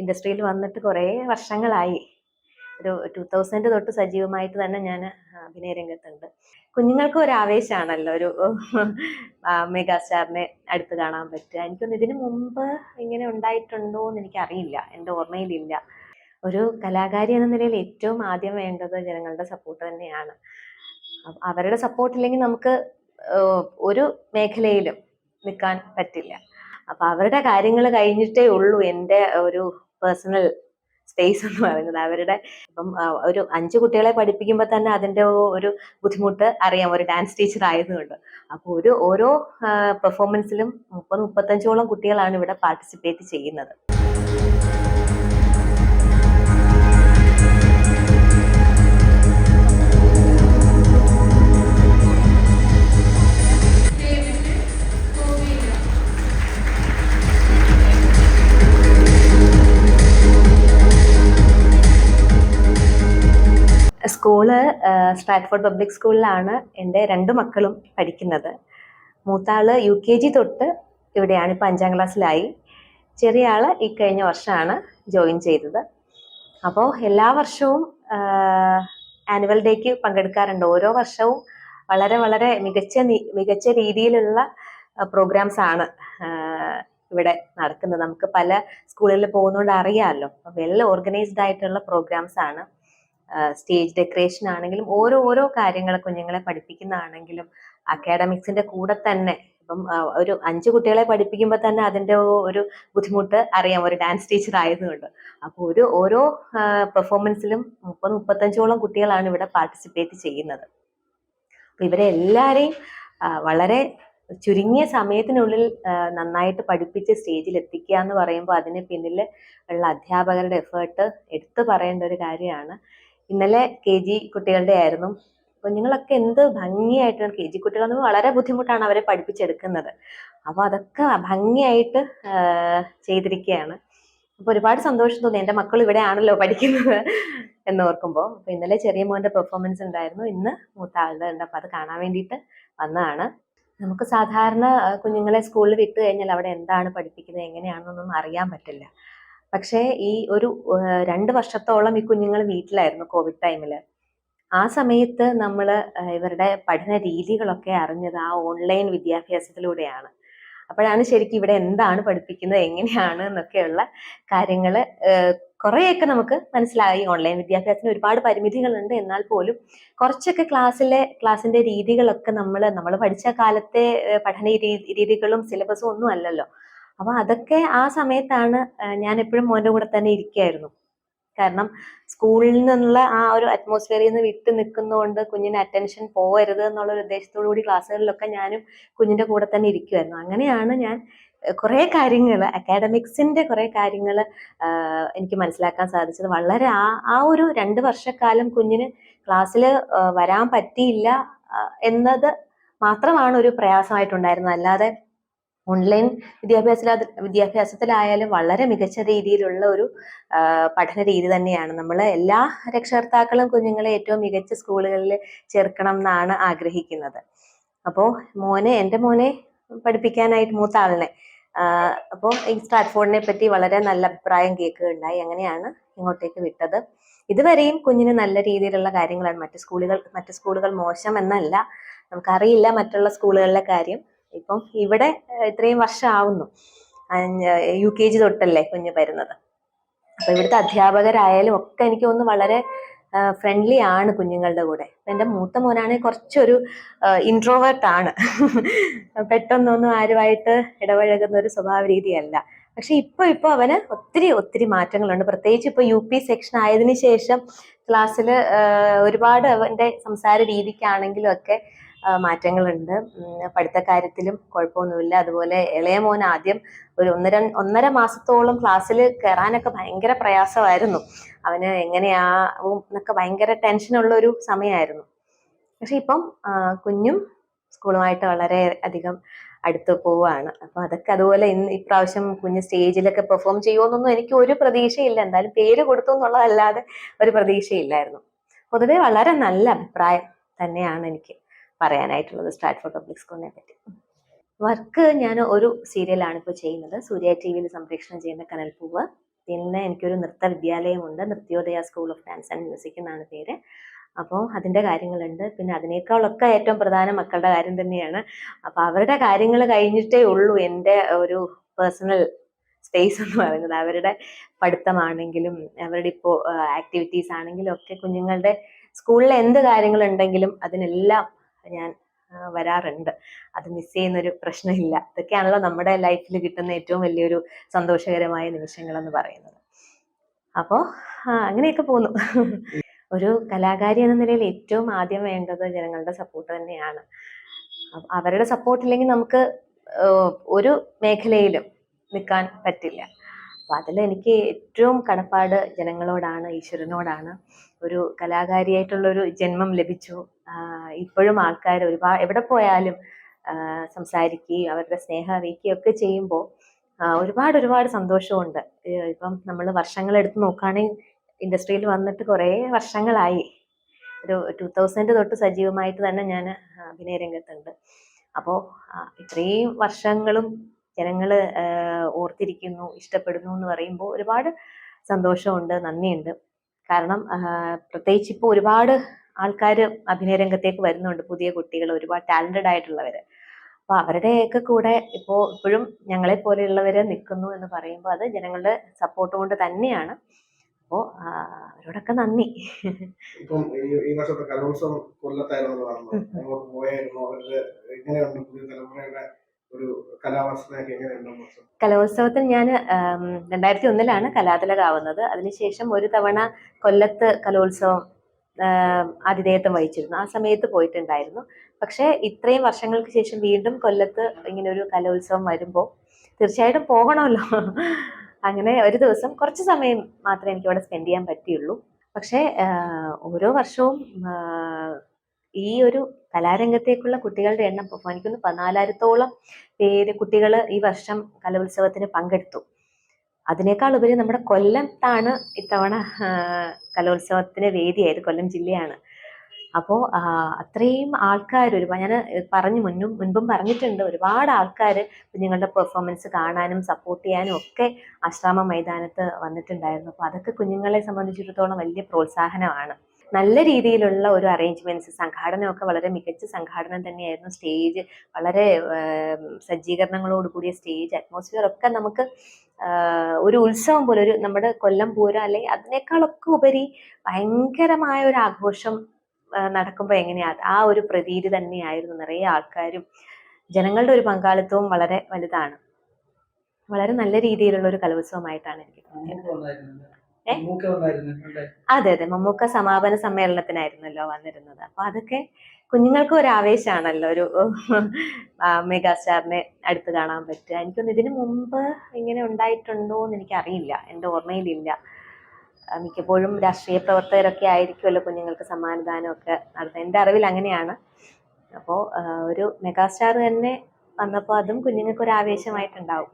ഇൻഡസ്ട്രിയിൽ വന്നിട്ട് കുറേ വർഷങ്ങളായി. ഒരു ടു തൗസൻഡ് തൊട്ട് സജീവമായിട്ട് തന്നെ ഞാൻ അഭിനയ രംഗത്തുണ്ട്. കുഞ്ഞുങ്ങൾക്ക് ഒരു ആവേശമാണല്ലോ ഒരു മെഗാസ്റ്റാറിനെ അടുത്ത് കാണാൻ പറ്റുക. എനിക്കൊന്ന് ഇതിനു മുമ്പ് ഇങ്ങനെ ഉണ്ടായിട്ടുണ്ടോ എന്ന് എനിക്കറിയില്ല എന്റെ ഓർമ്മയിലില്ല. ഒരു കലാകാരി എന്ന നിലയിൽ ഏറ്റവും ആദ്യം വേണ്ടത് ജനങ്ങളുടെ സപ്പോർട്ട് തന്നെയാണ്. അവരുടെ സപ്പോർട്ട് ഇല്ലെങ്കിൽ നമുക്ക് ഒരു മേഖലയിലും നിൽക്കാൻ പറ്റില്ല. അപ്പൊ അവരുടെ കാര്യങ്ങൾ കഴിഞ്ഞിട്ടേ ഉള്ളൂ എന്റെ ഒരു പേഴ്സണൽ സ്പേസ് എന്ന് പറയുന്നത്. അവരുടെ ഇപ്പം ഒരു അഞ്ച് കുട്ടികളെ പഠിപ്പിക്കുമ്പോൾ തന്നെ അതിന്റെ ഒരു ബുദ്ധിമുട്ട് അറിയാം. ഒരു ഡാൻസ് ടീച്ചർ ആയതുകൊണ്ട്. അപ്പോൾ ഒരു ഓരോ പെർഫോമൻസിലും മുപ്പത് മുപ്പത്തഞ്ചോളം കുട്ടികളാണ് ഇവിടെ പാർട്ടിസിപ്പേറ്റ് ചെയ്യുന്നത്. സ്കൂൾ സ്ട്രാറ്റ്ഫോർഡ് പബ്ലിക് സ്കൂളിലാണ് എന്റെ രണ്ട് മക്കളും പഠിക്കുന്നത്. മൂത്താൾ യു കെ ജി തൊട്ട് ഇവിടെയാണ് ഇപ്പം അഞ്ചാം ക്ലാസ്സിലായി. ചെറിയ ആൾ ഈ കഴിഞ്ഞ വർഷമാണ് ജോയിൻ ചെയ്തത്. അപ്പോൾ എല്ലാ വർഷവും ആനുവൽ ഡേക്ക് പങ്കെടുക്കാറുണ്ട്. ഓരോ വർഷവും വളരെ വളരെ മികച്ച മികച്ച രീതിയിലുള്ള പ്രോഗ്രാംസ് ആണ് ഇവിടെ നടക്കുന്നത്. നമുക്ക് പല സ്കൂളുകളിൽ പോകുന്നതുകൊണ്ട് അറിയാമല്ലോ. വെൽ ഓർഗനൈസ്ഡ് ആയിട്ടുള്ള പ്രോഗ്രാംസ് ആണ്. സ്റ്റേജ് ഡെക്കറേഷൻ ആണെങ്കിലും ഓരോ ഓരോ കാര്യങ്ങൾ കുഞ്ഞുങ്ങളെ പഠിപ്പിക്കുന്നതാണെങ്കിലും അക്കാഡമിക്സിന്റെ കൂടെ തന്നെ ഇപ്പം ഒരു അഞ്ച് കുട്ടികളെ പഠിപ്പിക്കുമ്പോൾ തന്നെ അതിന്റെ ഒരു ബുദ്ധിമുട്ട് അറിയാം. ഒരു ഡാൻസ് ടീച്ചർ ആയതുകൊണ്ട്. അപ്പോൾ ഒരു ഓരോ പെർഫോമൻസിലും മുപ്പത് മുപ്പത്തഞ്ചോളം കുട്ടികളാണ് ഇവിടെ പാർട്ടിസിപ്പേറ്റ് ചെയ്യുന്നത്. അപ്പോൾ ഇവരെ എല്ലാവരെയും വളരെ ചുരുങ്ങിയ സമയത്തിനുള്ളിൽ നന്നായിട്ട് പഠിപ്പിച്ച് സ്റ്റേജിൽ എത്തിക്കുക എന്ന് പറയുമ്പോൾ അതിന് പിന്നിൽ ഉള്ള അധ്യാപകരുടെ എഫേർട്ട് എടുത്തു പറയേണ്ട ഒരു കാര്യമാണ്. ഇന്നലെ കെ ജി കുട്ടികളുടെ ആയിരുന്നു. കുഞ്ഞുങ്ങളൊക്കെ എന്ത് ഭംഗിയായിട്ടാണ് കെ ജി കുട്ടികളെന്ന് വളരെ ബുദ്ധിമുട്ടാണ് അവരെ പഠിപ്പിച്ചെടുക്കുന്നത്. അപ്പോൾ അതൊക്കെ ഭംഗിയായിട്ട് ചെയ്തിരിക്കുകയാണ്. അപ്പോൾ ഒരുപാട് സന്തോഷം തോന്നി. എന്റെ മക്കൾ ഇവിടെയാണല്ലോ പഠിക്കുന്നത് എന്ന് ഓർക്കുമ്പോൾ അപ്പോൾ ഇന്നലെ ചെറിയ മോന്റെ പെർഫോമൻസ് ഉണ്ടായിരുന്നു. ഇന്ന് മൂത്ത ആളുടെ ഉണ്ട്. അപ്പോൾ അത് കാണാൻ വേണ്ടിയിട്ട് വന്നതാണ്. നമുക്ക് സാധാരണ കുഞ്ഞുങ്ങളെ സ്കൂളിൽ വിട്ട് കഴിഞ്ഞാൽ അവിടെ എന്താണ് പഠിപ്പിക്കുന്നത് എങ്ങനെയാണെന്നൊന്നും അറിയാൻ പറ്റില്ല. പക്ഷേ ഈ ഒരു രണ്ട് വർഷത്തോളം ഈ കുഞ്ഞുങ്ങൾ വീട്ടിലായിരുന്നു കോവിഡ് ടൈമിൽ ആ സമയത്ത് നമ്മൾ ഇവരുടെ പഠന രീതികളൊക്കെ അറിഞ്ഞത് ആ ഓൺലൈൻ വിദ്യാഭ്യാസത്തിലൂടെയാണ്. അപ്പോഴാണ് ശരിക്കും ഇവിടെ എന്താണ് പഠിപ്പിക്കുന്നത് എങ്ങനെയാണ് എന്നൊക്കെയുള്ള കാര്യങ്ങൾ കുറേയൊക്കെ നമുക്ക് മനസ്സിലായി. ഓൺലൈൻ വിദ്യാഭ്യാസത്തിന് ഒരുപാട് പരിമിതികളുണ്ട്. എന്നാൽ പോലും കുറച്ചൊക്കെ ക്ലാസ്സിലെ ക്ലാസ്സിന്റെ രീതികളൊക്കെ നമ്മൾ നമ്മൾ പഠിച്ച കാലത്തെ പഠന രീതികളും സിലബസും ഒന്നും അല്ലല്ലോ. അപ്പൊ അതൊക്കെ ആ സമയത്താണ് ഞാൻ എപ്പോഴും മോന്റെ കൂടെ തന്നെ ഇരിക്കുകയായിരുന്നു കാരണം സ്കൂളിൽ നിന്നുള്ള ആ ഒരു അറ്റ്മോസ്ഫിയറിൽ നിന്ന് വിട്ട് നിൽക്കുന്നതുകൊണ്ട് കുഞ്ഞിന് അറ്റൻഷൻ പോകരുത് എന്നുള്ള ഒരു ഉദ്ദേശത്തോടു കൂടി ക്ലാസ്സുകളിലൊക്കെ ഞാനും കുഞ്ഞിന്റെ കൂടെ തന്നെ ഇരിക്കുമായിരുന്നു അങ്ങനെയാണ് ഞാൻ കുറേ കാര്യങ്ങൾ അക്കാഡമിക്സിന്റെ കുറേ കാര്യങ്ങൾ എനിക്ക് മനസ്സിലാക്കാൻ സാധിച്ചത്. വളരെ ആ ആ ഒരു രണ്ട് വർഷക്കാലം കുഞ്ഞിന് ക്ലാസ്സിൽ വരാൻ പറ്റിയില്ല എന്നത് മാത്രമാണ് ഒരു പ്രയാസമായിട്ടുണ്ടായിരുന്നത്. അല്ലാതെ ഓൺലൈൻ വിദ്യാഭ്യാസ വിദ്യാഭ്യാസത്തിലായാലും വളരെ മികച്ച രീതിയിലുള്ള ഒരു പഠന രീതി തന്നെയാണ്. നമ്മൾ എല്ലാ രക്ഷകർത്താക്കളും കുഞ്ഞുങ്ങളെ ഏറ്റവും മികച്ച സ്കൂളുകളിൽ ചേർക്കണം എന്നാണ് ആഗ്രഹിക്കുന്നത്. അപ്പോൾ മോനെ എന്റെ മോനെ പഠിപ്പിക്കാനായിട്ട് മൂത്ത ആളിനെ അപ്പോൾ ഈ സ്റ്റാർട്ട്ഫോണിനെ പറ്റി വളരെ നല്ല അഭിപ്രായം കേൾക്കുകയുണ്ടായി. അങ്ങനെയാണ് ഇങ്ങോട്ടേക്ക് വിട്ടത്. ഇതുവരെയും കുഞ്ഞിന് നല്ല രീതിയിലുള്ള കാര്യങ്ങളാണ് മറ്റ് സ്കൂളുകൾ മറ്റ് സ്കൂളുകൾ മോശം എന്നല്ല. നമുക്കറിയില്ല മറ്റുള്ള സ്കൂളുകളിലെ കാര്യം. ഇപ്പം ഇവിടെ ഇത്രയും വർഷം ആവുന്നു യു കെ ജി തൊട്ടല്ലേ കുഞ്ഞ് വരുന്നത്. അപ്പൊ ഇവിടുത്തെ അധ്യാപകരായാലും ഒക്കെ എനിക്ക് ഒന്ന് വളരെ ഫ്രണ്ട്ലി ആണ് കുഞ്ഞുങ്ങളുടെ കൂടെ. എന്റെ മൂത്ത മോനാണെങ്കിൽ കുറച്ചൊരു ഇൻട്രോവേർട്ട് ആണ്. പെട്ടെന്നൊന്നും ആരുമായിട്ട് ഇടപഴകുന്ന ഒരു സ്വഭാവ രീതിയല്ല. പക്ഷെ ഇപ്പൊ ഇപ്പൊ അവന് ഒത്തിരി ഒത്തിരി മാറ്റങ്ങളുണ്ട്. പ്രത്യേകിച്ച് ഇപ്പൊ യു പി സെക്ഷൻ ആയതിനു ശേഷം ക്ലാസ്സിൽ ഒരുപാട് അവന്റെ സംസാര രീതിക്കാണെങ്കിലും ഒക്കെ മാറ്റങ്ങളുണ്ട്. പഠിത്തക്കാര്യത്തിലും പഠിത്ത കാര്യത്തിലും കുഴപ്പമൊന്നുമില്ല. അതുപോലെ ഇളയ മോൻ ആദ്യം ഒരു ഒന്നര ഒന്നര മാസത്തോളം ക്ലാസ്സിൽ കയറാനൊക്കെ ഭയങ്കര പ്രയാസമായിരുന്നു. അവന് എങ്ങനെയാവും എന്നൊക്കെ ഭയങ്കര ടെൻഷനുള്ള ഒരു സമയമായിരുന്നു. പക്ഷെ ഇപ്പം കുഞ്ഞും സ്കൂളുമായിട്ട് വളരെ അധികം അടുത്ത് പോവാണ് അപ്പൊ അതൊക്കെ അതുപോലെ ഇന്ന് ഇപ്രാവശ്യം കുഞ്ഞ് സ്റ്റേജിലൊക്കെ പെർഫോം ചെയ്യുമോന്നൊന്നും എനിക്ക് ഒരു പ്രതീക്ഷയില്ല. എന്തായാലും പേര് കൊടുത്തു എന്നുള്ളതല്ലാതെ ഒരു പ്രതീക്ഷയില്ലായിരുന്നു. പൊതുവെ വളരെ നല്ല അഭിപ്രായം തന്നെയാണ് എനിക്ക്. പറയാനായിട്ടുള്ളത് സ്റ്റാറ്റ്ഫോർഡ് പബ്ലിക് സ്കൂളിനെ പറ്റി. വർക്ക് ഞാൻ ഒരു സീരിയലാണ് ഇപ്പോൾ ചെയ്യുന്നത്. സൂര്യ ടി വിയിൽ സംപ്രേഷണം ചെയ്യുന്ന കനൽപ്പൂവ് പിന്നെ എനിക്കൊരു നൃത്ത വിദ്യാലയമുണ്ട്. Nrithyodaya school of dance and music എന്നാണ് പേര്. അപ്പോൾ അതിന്റെ കാര്യങ്ങളുണ്ട്. പിന്നെ അതിനേക്കാളൊക്കെ ഏറ്റവും പ്രധാനം മക്കളുടെ കാര്യം തന്നെയാണ്. അപ്പോൾ അവരുടെ കാര്യങ്ങൾ കഴിഞ്ഞിട്ടേ ഉള്ളൂ എന്റെ ഒരു പേഴ്സണൽ സ്പേസ് എന്ന് പറയുന്നത്. അവരുടെ പഠിത്തമാണെങ്കിലും അവരുടെ ഇപ്പോൾ ആക്ടിവിറ്റീസ് ആണെങ്കിലും ഒക്കെ കുഞ്ഞുങ്ങളുടെ സ്കൂളിലെ എന്ത് കാര്യങ്ങളുണ്ടെങ്കിലും അതിനെല്ലാം ഞാൻ വരാറുണ്ട്. അത് മിസ് ചെയ്യുന്നൊരു പ്രശ്നമില്ല. ഇതൊക്കെയാണല്ലോ നമ്മുടെ ലൈഫിൽ കിട്ടുന്ന ഏറ്റവും വലിയൊരു സന്തോഷകരമായ നിമിഷങ്ങൾ എന്ന് പറയുന്നത് അപ്പോൾ അങ്ങനെയൊക്കെ പോന്നു. ഒരു കലാകാരി എന്ന നിലയിൽ ഏറ്റവും ആദ്യം വേണ്ടത് ജനങ്ങളുടെ സപ്പോർട്ട് തന്നെയാണ്. അവരുടെ സപ്പോർട്ട് ഇല്ലെങ്കിൽ നമുക്ക് ഒരു മേഖലയിലും നിൽക്കാൻ പറ്റില്ല. അപ്പൊ അതിൽ എനിക്ക് ഏറ്റവും കടപ്പാട് ജനങ്ങളോടാണ് ഈശ്വരനോടാണ്. ഒരു കലാകാരിയായിട്ടുള്ള ഒരു ജന്മം ലഭിച്ചു. ഇപ്പോഴും ആൾക്കാർ ഒരുപാട് എവിടെ പോയാലും സംസാരിക്കുകയും അവരുടെ സ്നേഹം അറിയിക്കുകയും ഒക്കെ ചെയ്യുമ്പോൾ ഒരുപാട് ഒരുപാട് സന്തോഷമുണ്ട്. ഇപ്പം നമ്മൾ വർഷങ്ങളെടുത്ത് നോക്കുകയാണെങ്കിൽ ഇൻഡസ്ട്രിയിൽ വന്നിട്ട് കുറേ വർഷങ്ങളായി. ഒരു ടു തൗസൻഡ് തൊട്ട് സജീവമായിട്ട് തന്നെ ഞാൻ അഭിനയ രംഗത്തുണ്ട്. അപ്പോൾ ഇത്രയും വർഷങ്ങളും ജനങ്ങൾ ഓർത്തിരിക്കുന്നു ഇഷ്ടപ്പെടുന്നു എന്ന് പറയുമ്പോൾ ഒരുപാട് സന്തോഷമുണ്ട് നന്ദിയുണ്ട്. കാരണം പ്രത്യേകിച്ച് ഇപ്പോൾ ഒരുപാട് ആൾക്കാർ അഭിനയ രംഗത്തേക്ക് വരുന്നുണ്ട്. പുതിയ കുട്ടികൾ ഒരുപാട് ടാലന്റഡ് ആയിട്ടുള്ളവർ അപ്പോൾ അവരുടെയൊക്കെ കൂടെ ഇപ്പോൾ ഇപ്പോഴും ഞങ്ങളെ പോലെയുള്ളവർ നിൽക്കുന്നു എന്ന് പറയുമ്പോൾ അത് ജനങ്ങളുടെ സപ്പോർട്ട് കൊണ്ട് തന്നെയാണ്. അപ്പോൾ അവരോടൊക്കെ നന്ദി. ഇപ്പം ഈ ഈ വർഷത്തെ കലോത്സവം കൊല്ലത്തായിരുന്നു പറഞ്ഞത്. ഉം. അങ്ങോട്ട് പോയായിരുന്നു? അവരുടെ എങ്ങനെയുണ്ട് പുതിയ തലമുറയുടെ ഒരു എങ്ങനെയുണ്ട്? കലോത്സവത്തിൽ ഞാൻ രണ്ടായിരത്തി ഒന്നിലാണ് കലാതിലകാവുന്നത്. അതിനുശേഷം ഒരു തവണ കൊല്ലത്ത് കലോത്സവം ആതിഥേയത്വം വഹിച്ചിരുന്നു. ആ സമയത്ത് പോയിട്ടുണ്ടായിരുന്നു. പക്ഷേ ഇത്രയും വർഷങ്ങൾക്ക് ശേഷം വീണ്ടും കൊല്ലത്ത് ഇങ്ങനെ ഒരു കലോത്സവം വരുമ്പോൾ തീർച്ചയായിട്ടും പോകണമല്ലോ. അങ്ങനെ ഒരു ദിവസം കുറച്ച് സമയം മാത്രമേ എനിക്ക് അവിടെ സ്പെൻഡ് ചെയ്യാൻ പറ്റിയുള്ളൂ. പക്ഷേ ഓരോ വർഷവും ഈ ഒരു കലാരംഗത്തേക്കുള്ള കുട്ടികളുടെ എണ്ണം എനിക്കൊന്ന് പതിനാലായിരത്തോളം പേര് കുട്ടികൾ ഈ വർഷം കലോത്സവത്തിന് പങ്കെടുത്തു. അതിനേക്കാൾ ഉപരി നമ്മുടെ കൊല്ലത്താണ് ഇത്തവണ കലോത്സവത്തിന് വേദിയായത് കൊല്ലം ജില്ലയാണ്. അപ്പോൾ അത്രയും ആൾക്കാർ ഒരുപാട് ഞാൻ പറഞ്ഞു മുന്നും മുൻപും പറഞ്ഞിട്ടുണ്ട് ഒരുപാട് ആൾക്കാർ കുഞ്ഞുങ്ങളുടെ പെർഫോമൻസ് കാണാനും സപ്പോർട്ട് ചെയ്യാനും ഒക്കെ ആശ്രാമ മൈതാനത്ത് വന്നിട്ടുണ്ടായിരുന്നു. അപ്പോൾ അതൊക്കെ കുഞ്ഞുങ്ങളെ സംബന്ധിച്ചിടത്തോളം വലിയ പ്രോത്സാഹനമാണ്. നല്ല രീതിയിലുള്ള ഒരു അറേഞ്ച്മെന്റ്സ് സംഘാടനമൊക്കെ വളരെ മികച്ച സംഘാടനം തന്നെയായിരുന്നു സ്റ്റേജ് വളരെ സജ്ജീകരണങ്ങളോട് കൂടിയ സ്റ്റേജ് അറ്റ്മോസ്ഫിയർ ഒക്കെ നമുക്ക് ഒരു ഉത്സവം പോലെ ഒരു നമ്മുടെ കൊല്ലം പൂരം അല്ലെങ്കിൽ അതിനേക്കാളൊക്കെ ഉപരി ഭയങ്കരമായ ഒരു ആഘോഷം നടക്കുമ്പോൾ എങ്ങനെയാ ആ ഒരു പ്രതീതി തന്നെയായിരുന്നു നിറയെ ആൾക്കാരും ജനങ്ങളുടെ ഒരു പങ്കാളിത്തവും വളരെ വലുതാണ്. വളരെ നല്ല രീതിയിലുള്ള ഒരു കലോത്സവമായിട്ടാണ് എനിക്ക് തോന്നിയത്? അതെ അതെ. മമ്മൂക്ക സമാപന സമ്മേളനത്തിനായിരുന്നല്ലോ വന്നിരുന്നത്. അപ്പൊ അതൊക്കെ കുഞ്ഞുങ്ങൾക്ക് ഒരു ആവേശമാണല്ലോ ഒരു മെഗാസ്റ്റാറിനെ അടുത്ത് കാണാൻ പറ്റുക. എനിക്കൊന്ന് ഇതിനു മുമ്പ് ഇങ്ങനെ ഉണ്ടായിട്ടുണ്ടോ എന്ന് എനിക്കറിയില്ല. എന്റെ ഓർമ്മയിലില്ല. മിക്കപ്പോഴും രാഷ്ട്രീയ പ്രവർത്തകരൊക്കെ ആയിരിക്കുമല്ലോ കുഞ്ഞുങ്ങൾക്ക് സമ്മാനദാനമൊക്കെ നടത്തുന്നത് എന്റെ അറിവിൽ അങ്ങനെയാണ്. അപ്പോൾ ഒരു മെഗാസ്റ്റാർ തന്നെ വന്നപ്പോൾ അതും കുഞ്ഞുങ്ങൾക്ക് ഒരു ആവേശമായിട്ടുണ്ടാവും